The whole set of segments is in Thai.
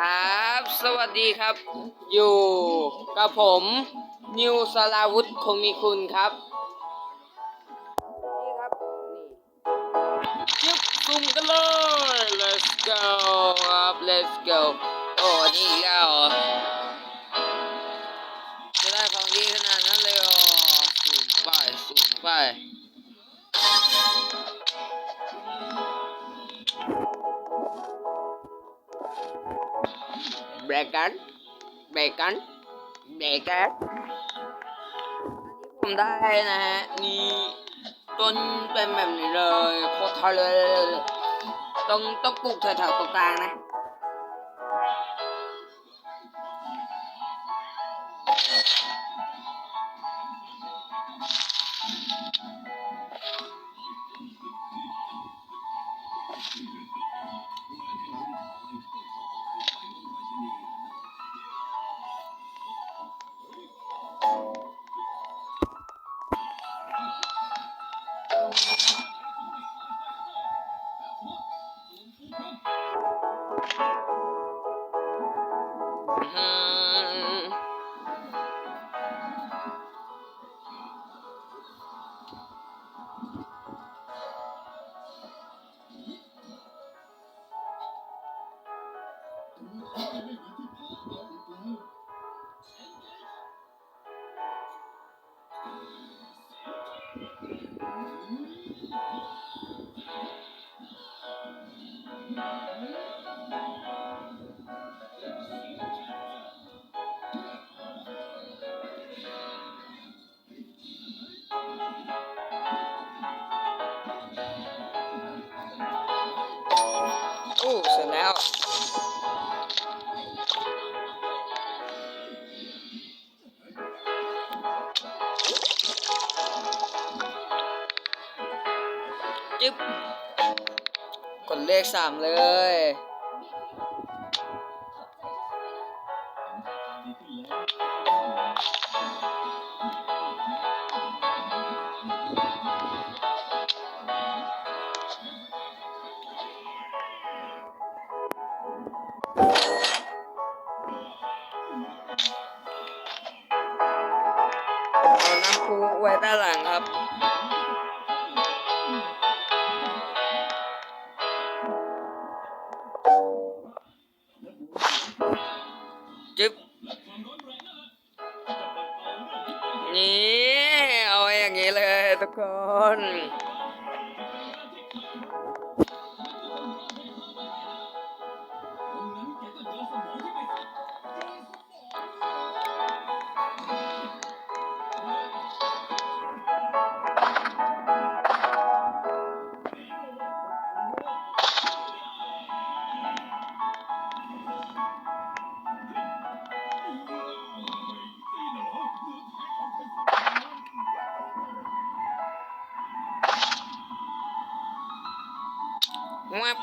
ครับ สวัสดีครับ อยู่กับผม นิวสลาวุธคงมีคุณครับ นี่ครับนี่ยึบซุ่มกันเลย let's go ครับ let's go โอ้ นี่กแล้วเรอจะได้ของดีขนาดนั้นเลยเหรอสุ่มไปสุ่มไป เบรกันเบรกันเบรกันผมได้นะฮะ นี่ต้นเป็นแบบนี้เลยโคตรทอเลยต้องต้องปลูกแถวๆตรงกลางนะ 음. โอ้เสร็จแล้ว จึ๊บ กดเลขสามเลย จึ๊บนี่ เอาไว้อย่างนี้เลยทุกคน Ngoạp.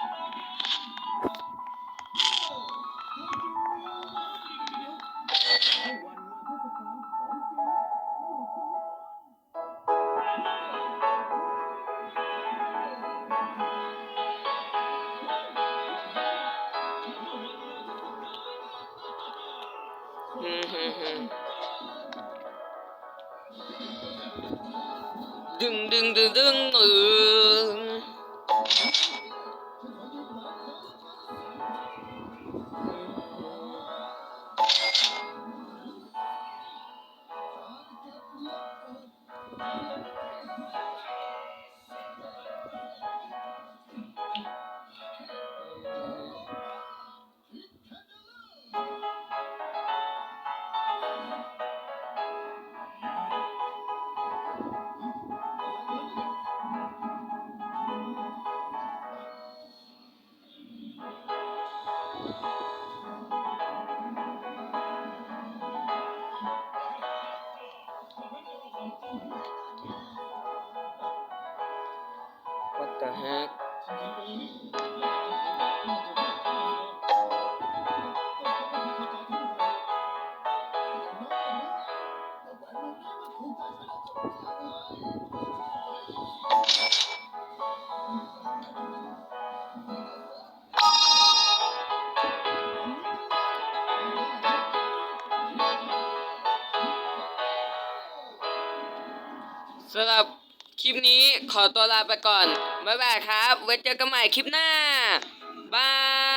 đừng đừng đừng đừng ừ Amen. the heck? Fill up คลิปนี้ขอตัวลาไปก่อน บ๊ายบายครับ ไว้เจอกันใหม่คลิปหน้า บาย